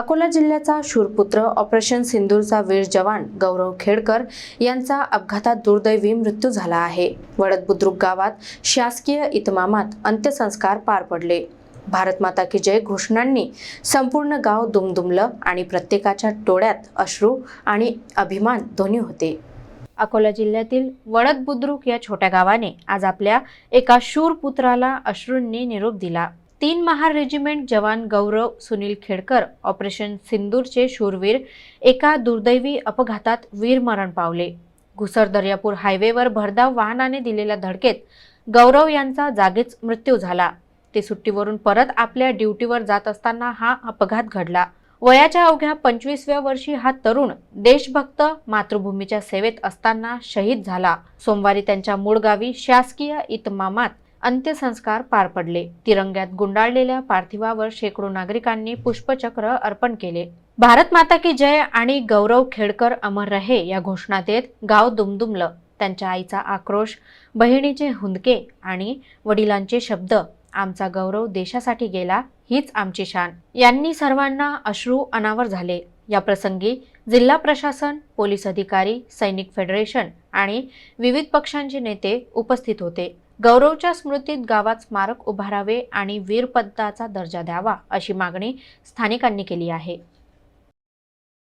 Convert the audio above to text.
अकोला जिल्ह्याचा शूरपुत्र ऑपरेशन सिंदूरचा वीर जवान गौरव खेडकर यांचा अपघातात दुर्दैवी मृत्यू झाला आहे. वडद बुद्रुक गावात शासकीय इतमामात अंत्यसंस्कार पार पडले. भारत माता की जय घोषणांनी संपूर्ण गाव दुमदुमलं आणि प्रत्येकाच्या टोळ्यात अश्रू आणि अभिमान दोन्ही होते. अकोला जिल्ह्यातील वडद बुद्रुक या छोट्या गावाने आज आपल्या एका शूर पुत्राला अश्रूंनी निरोप दिला. तीन महार रेजिमेंट जवान गौरव सुनील खेडकर ऑपरेशन सिंदूरचे शूरवीर एका दुर्दैवी अपघातात वीरमरण पावले. घुसर दर्यापूर हायवेवर भरधाव वाहनाने दिलेल्या धडकेत गौरव यांचा जागीच मृत्यू झाला. ते सुट्टीवरून परत आपल्या ड्युटीवर जात असताना हा अपघात घडला. वयाच्या अवघ्या पंचवीसव्या वर्षी हा तरुण देशभक्त मातृभूमीच्या सेवेत असताना शहीद झाला. सोमवारी त्यांच्या मूळ गावी शासकीय इतमामात अंत्यसंस्कार पार पडले. तिरंग्यात गुंडाळलेल्या पार्थिवावर शेकडो नागरिकांनी पुष्पचक्र अर्पण केले. भारत माता की जय आणि गौरव खेडकर अमर रहे या घोषणा देत गाव दुमदुमलं. त्यांच्या आईचा आक्रोश बहिणीचे हुंदके आणि वडिलांचे शब्द आमचा गौरव देशासाठी गेला हीच आमची शान. यांनी सर्वांना अश्रू अनावर झाले. या प्रसंगी जिल्हा प्रशासन पोलीस अधिकारी सैनिक फेडरेशन आणि विविध पक्षांचे नेते उपस्थित होते. गौरवच्या स्मृतीत गावात स्मारक उभारावे आणि वीरपदाचा दर्जा द्यावा अशी मागणी स्थानिकांनी केली आहे.